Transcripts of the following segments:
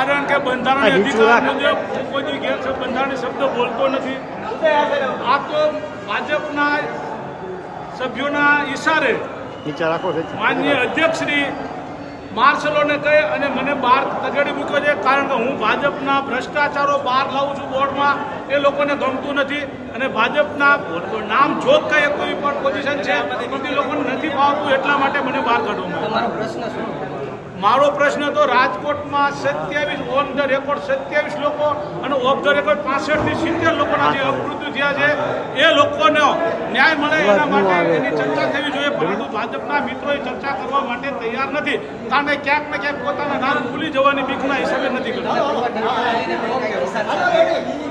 કારણ કે બંધારણ અધિકાર મુજબ હું કોઈ દી ગેરસબ બંધારણીય શબ્દ બોલતો નથી. આ તો ભાજપના સભ્યોના ઈશારે માનનીય અધ્યક્ષશ્રી માર્શલોને કહે અને મને બહાર તગડી મૂક્યો છે કારણ કે હું ભાજપના ભ્રષ્ટાચારો બહાર લાવું છું બોર્ડમાં. એ લોકોને ગમતું નથી અને ભાજપના નામ જોત કઈ કોઈ પણ પોઝિશન છે એ લોકોને નથી ભાવતું એટલા માટે મને બહાર કાઢવામાં તમારો પ્રશ્ન શું? મારો પ્રશ્ન તો રાજકોટમાં સત્યાવીસ ઓન ધ રેકોર્ડ સત્યાવીસ લોકો અને ઓફ ધ રેકોર્ડ પાસઠથી સિત્તેર લોકોના જે અવૃત્તિ થયા છે એ લોકોનો ન્યાય મળે એના માટે એની ચર્ચા થવી જોઈએ પરંતુ ભાજપના મિત્રોએ ચર્ચા કરવા માટે તૈયાર નથી. કારણ કે ક્યાંક ને ક્યાંક પોતાના નામ ભૂલી જવાની બીકના હિસાબે નથી કરતા.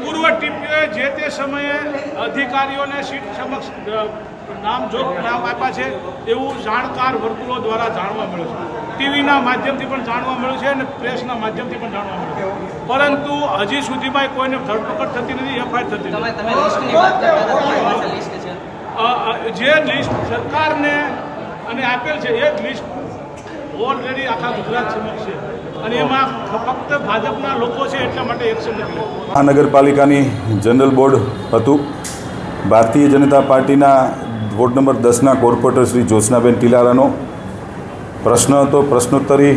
પૂર્વ ટીપીઓએ જે તે સમયે અધિકારીઓને સીટ સમક્ષ નામજોગ નામ આપ્યા છે એવું જાણકાર વર્તુળો દ્વારા જાણવા મળ્યું છે. ટીવીના માધ્યમથી પણ જાણવા મળ્યું છે અને પ્રેસના માધ્યમથી પણ જાણવા મળ્યું છે. પરંતુ હજી સુધીમાં કોઈને ધરપકડ થતી નથી એફઆઈઆર થતી નથી. જે લિસ્ટ સરકારને અને આપેલ છે એ જ લિસ્ટ ઓલરેડી આખા ગુજરાત સમક્ષ છે. અને એમાં ફક્ત ભાજપના લોકો છે એટલા માટે એક્શન નથી મહાનગરપાલિકાની જનરલ બોર્ડ હતું. ભારતીય જનતા પાર્ટીના વોર્ડ નંબર દસના કોર્પોરેટર શ્રી જ્યોત્સનાબેન ટીલારાનો પ્રશ્ન હતો, પ્રશ્નોત્તરી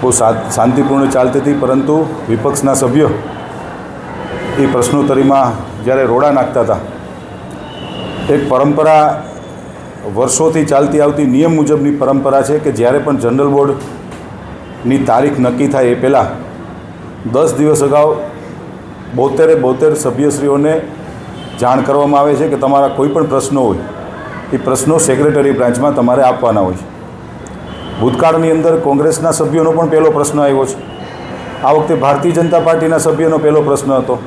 બહુ શાંતિપૂર્ણ ચાલતી હતી, પરંતુ વિપક્ષના સભ્યો એ પ્રશ્નોત્તરીમાં જ્યારે રોડા નાખતા હતા, એક પરંપરા વર્ષોથી ચાલતી આવતી નિયમ મુજબની પરંપરા છે કે જ્યારે પણ જનરલ બોર્ડની તારીખ નક્કી થાય એ પહેલાં દસ દિવસ અગાઉ બોતેરે બોતેર સભ્યશ્રીઓને જાણ કરવામાં આવે છે કે તમારા કોઈ પણ પ્રશ્નો હોય, એ પ્રશ્નો સેક્રેટરી બ્રાન્ચમાં તમારે આપવાના હોય છે. ભૂતકાળની અંદર કોંગ્રેસના સભ્યોનો પણ પહેલો પ્રશ્ન આવ્યો છે. આ વખતે ભારતીય જનતા પાર્ટીના સભ્યોનો પહેલો પ્રશ્ન હતો.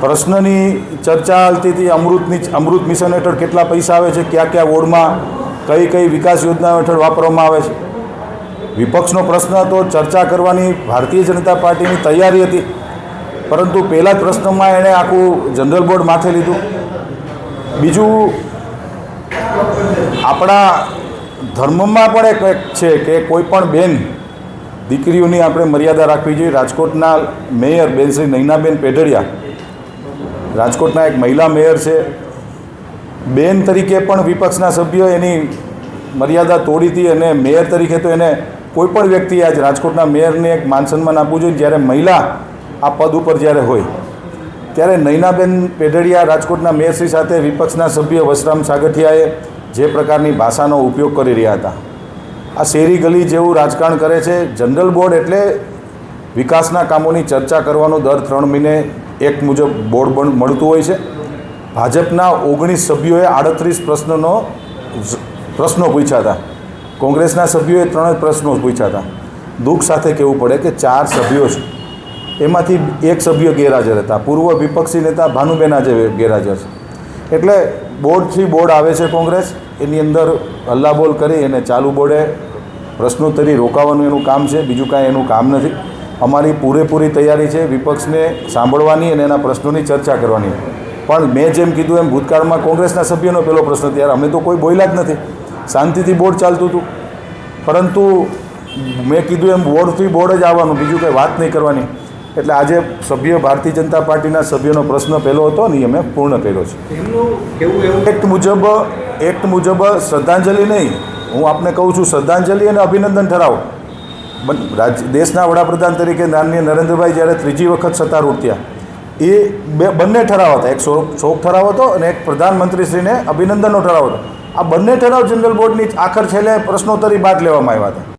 પ્રશ્નની ચર્ચા ચાલતી હતી, અમૃતની અમૃત મિશન હેઠળ કેટલા પૈસા આવે છે, કયા કયા વોર્ડમાં, કઈ કઈ વિકાસ યોજનાઓ હેઠળ વાપરવામાં આવે છે. વિપક્ષનો પ્રશ્ન હતો, ચર્ચા કરવાની ભારતીય જનતા પાર્ટીની તૈયારી હતી. પરંતુ પહેલા જ પ્રશ્નમાં એણે આખું જનરલ બોર્ડ માથે લીધું. બીજું, આપણા ધર્મમાં પણ એક છે કે કોઈ પણ બેન દીકરીઓની આપણે મર્યાદા રાખવી જોઈએ. રાજકોટના મેયર બેન શ્રી નૈનાબેન પેઢડિયા, રાજકોટના એક મહિલા મેયર છે. બેન તરીકે પણ વિપક્ષના સભ્યો એની મર્યાદા તોડી હતી અને મેયર તરીકે તો એને કોઈ પણ વ્યક્તિએ આજ રાજકોટના મેયરને એક માન સન્માન આપવું જોઈએ. જ્યારે મહિલા આ પદ ઉપર જ્યારે હોય, ત્યારે નૈનાબેન પેઢડિયા રાજકોટના મેયરશ્રી સાથે વિપક્ષના સભ્ય વસરામ સાગઠિયાએ જે પ્રકારની ભાષાનો ઉપયોગ કરી રહ્યા હતા. આ શેરી ગલી જેવું રાજકારણ કરે છે. જનરલ બોર્ડ એટલે વિકાસના કામોની ચર્ચા કરવાનું દર ત્રણ મહિને એક મુજબ બોર્ડ મળતું હોય છે. ભાજપના ઓગણીસ સભ્યોએ આડત્રીસ પ્રશ્નનો પ્રશ્નો પૂછ્યા હતા. કોંગ્રેસના સભ્યોએ ત્રણ પ્રશ્નો પૂછ્યા હતા. દુઃખ સાથે કહેવું પડે કે ચાર સભ્યો છે એમાંથી એક સભ્ય ગેરહાજર હતા. પૂર્વ વિપક્ષી નેતા ભાનુબેન આજે ગેરહાજર છે. એટલે બોર્ડથી બોર્ડ આવે છે કોંગ્રેસ, એની અંદર હલ્લાબોલ કરી અને ચાલુ બોર્ડે પ્રશ્નોત્તરી રોકાવાનું એનું કામ છે, બીજું કાંઈ એનું કામ નથી. અમારી પૂરેપૂરી તૈયારી છે વિપક્ષને સાંભળવાની અને એના પ્રશ્નોની ચર્ચા કરવાની. પણ મેં જેમ કીધું એમ ભૂતકાળમાં કોંગ્રેસના સભ્યનો પહેલો પ્રશ્ન ત્યારે અમે તો કોઈ બોલ્યા જ નથી. શાંતિથી બોર્ડ ચાલતું હતું. પરંતુ મેં કીધું એમ બોર્ડથી બોર્ડ જ આવવાનું, બીજું કંઈ વાત નહીં કરવાની. એટલે આજે સભ્ય ભારતીય જનતા પાર્ટીના સભ્યોનો પ્રશ્ન પહેલો હતો ને અમે પૂર્ણ કર્યો છે. એક્ટ મુજબ એક્ટ મુજબ શ્રદ્ધાંજલિ નહીં. હું આપને કહું છું શ્રદ્ધાંજલિ અને અભિનંદન ઠરાવ. રાજ્ય દેશના વડાપ્રધાન તરીકે માનનીય નરેન્દ્રભાઈ જ્યારે ત્રીજી વખત સત્તારૂઢ થયા એ બે બંને ઠરાવ હતા. એક શોક શોક ઠરાવ હતો અને એક પ્રધાનમંત્રીશ્રીને અભિનંદનનો ઠરાવ હતો. આ બંને ઠરાવ જનરલ બોર્ડની આખર છેલ્લે પ્રશ્નોત્તરી બાદ લેવામાં આવ્યા હતા.